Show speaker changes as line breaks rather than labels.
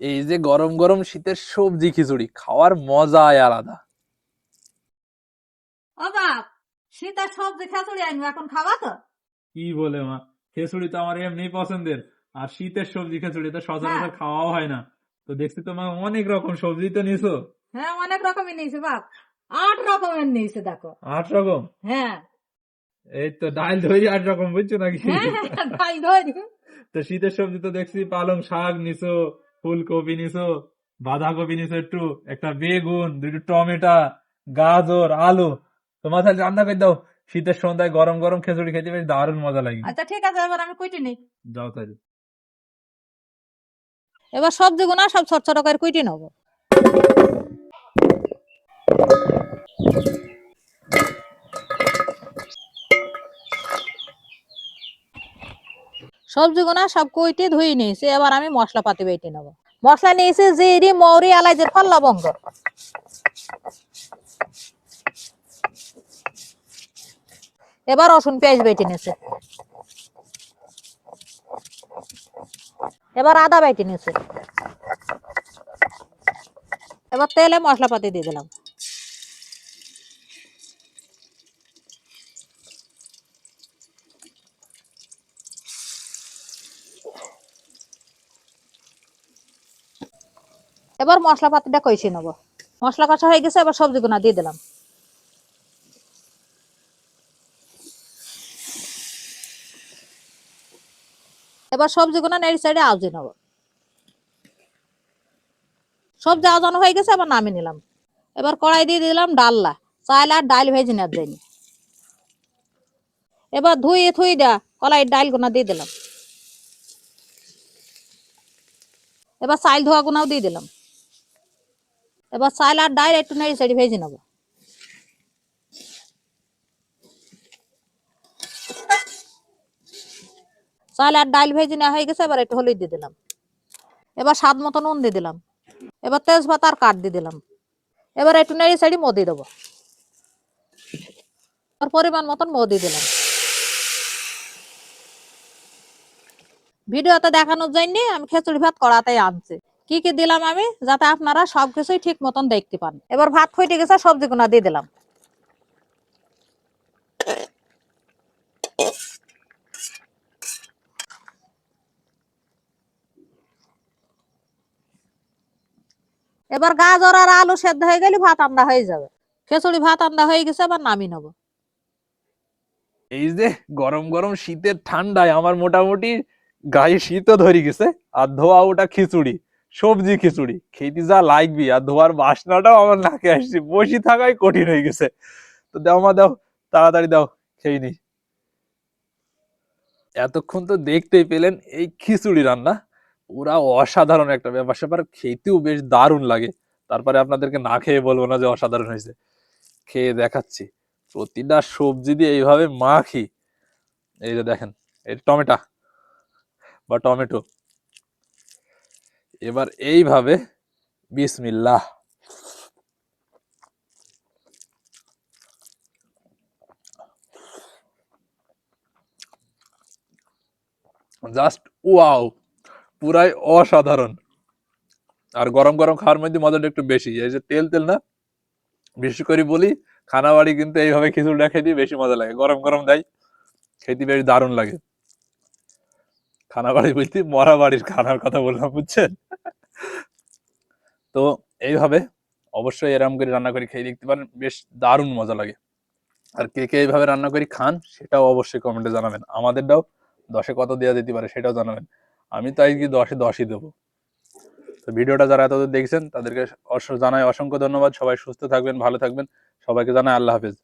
এই যে গরম গরম শীতের সবজি খিচুড়ি খাওয়ার মজাই আলাদা।
ও বাপ শীতের সবজি খিচুড়ি আনব এখন খাবা তো?
কি বলে মা খিচুড়ি তো আমার এমনি পছন্দের আর শীতের সবজি খিচুড়ি তো সচরাচর
হ্যাঁ।
খাওয়াও হয় না। তো দেখছি তোমার অনেক রকম সবজি তো নিছো।
হ্যাঁ অনেক রকমের নিয়েছে বাপ আট রকমের নিয়েছে দেখো।
আট রকম?
হ্যাঁ।
এই তো ডাল ধরি আট রকম বুঝছ নাকি?
হ্যাঁ হ্যাঁ, ধরি।
তো শীতের সবজি তো দেখছি পালং শাক নিছো ফুলকপি নিছো বাঁধাকপি নিছো একটু একটা বেগুন দুটো টমেটো গাজর আলু। তোমার তাহলে রান্না করে দাও। শীতের সন্ধ্যায় গরম গরম খিচুড়ি খেতে বেশ দারুণ মজা লাগে।
আচ্ছা ঠিক আছে এবার আমি কুইটি নেই।
যাও তাহলে।
এবার সবজি গুনা সব ছোট ছোট করে কুইটি নেব। সবজি গুনা সব কুইটি ধুই নিয়েছি, এবার আমি মশলা পাতি বেটে নেব। মশলা নিয়েছি জিরি, মৌরি এলাচের ফল, লবঙ্গ। এবার রসুন, পেঁয়াজ বেটে নিয়েছে। এবার আদা বেটে নিয়েছে। এবার তেলে মশলাপাতি দিয়ে দিলাম। এবার মশলাপাতিটা কষে নেব। মশলা কষা হয়ে গেছে, এবার সবজিগুলো দিয়ে দিলাম। এবার সবজিগুলো নেড়ি সাইডে আউজি নেব। সবজি আজানো হয়ে গেছে, এবার নামিয়ে নিলাম। এবার কড়াই দিয়ে দিলাম ডাল্লা চাল আর ডাল ভেজে নেওয়ার জন্য এবার ধুয়ে থুই দেয়া কলাই ডাল গুনা দিয়ে দিলাম। এবার চাল ধোয়া গুনাও দিয়ে দিলাম। এবার চাল আর ডাল একটু নেড়ি সাইডে ভেজে নেব। চাল আর ডাল ভেজে নেওয়া হয়ে গেছে, এবার একটু হলুদ দিয়ে দিলাম। এবার স্বাদ মতো নুন দিয়ে দিলাম। এবার তেজপাতা আর কাঠ দিয়ে দিলাম। এবার একটু নেড়ে সাইডে মো দিয়ে দেবো। পরিমাণ মতন মো দিয়ে দিলাম। ভিডিওতে দেখানোর জন্য আমি খিচুড়ি ভাত করাতে আনছি। কি কি দিলাম আমি যাতে আপনারা সবকিছুই ঠিক মতন দেখতে পান? এবার ভাত ফুটে গেছে সবজি গুনা দিয়ে দিলাম। এবার গাজর আর আলু সেদ্ধ হয়ে গেলে ভাত আন্দা হয়ে যাবে। খিচুড়ি ভাত আন্দা হয়ে গেছে আবার নামিয়ে নেব।
এই যে গরম গরম শীতের ঠান্ডায় আমার মোটামুটি গায়ে শীতও ধরে গেছে, আর ধোয়া ওটা খিচুড়ি। সবজি, খিচুড়ি। খেতে যা লাগবি, আর ধোয়ার বাসনাটাও আমার নাকে আসছে। বসে থাকাই কঠিন হয়ে গেছে। তো দাও মা, দাও, তাড়াতাড়ি দাও, খেয়ে নি। এতক্ষণ তো দেখতেই পেলেন, এই খিচুড়ি রান্না ওরা অসাধারণ একটা ব্যাপার। স্যাপার খেতেও বেশ দারুণ লাগে। তারপরে আপনাদেরকে না খেয়ে বলব না যে অসাধারণ হয়েছে। খেয়ে দেখাচ্ছি। প্রতিটা সবজি দিয়ে এইভাবে মাখি। এই যে দেখেন, এই টমেটো বা টমেটো। এবার এইভাবে বিসমিল্লাহ। জাস্ট ওয়াও, পুরাই অসাধারণ। আর গরম গরম খাওয়ার মধ্যে মজাটা একটু বেশি, এই যে তেল তেল না? বিশেষ করে বলি খানা বাড়ি কিন্তু এইভাবে খিচুড়িটা খেতে বেশি মজা লাগে, গরম গরম দেয়, খেতে বেশ দারুণ লাগে। খানা বাড়ি বলতে মরা বাড়ির খানার কথা বললাম, বুঝছেন? তো এইভাবে অবশ্যই এরম করে রান্না করে খেয়ে দেখতে পারেন, বেশ দারুণ মজা লাগে। আর কে কে এইভাবে রান্না করে খান সেটাও অবশ্যই কমেন্টে জানাবেন। আমাদেরটাও দশে কত দেওয়া যেতে পারে সেটাও জানাবেন। আমি তাই কি দশে দশই দেবো। তো ভিডিওটা যারা এতদূর দেখছেন তাদেরকে জানাই অসংখ্য ধন্যবাদ। সবাই সুস্থ থাকবেন, ভালো থাকবেন। সবাইকে জানাই আল্লাহ হাফেজ।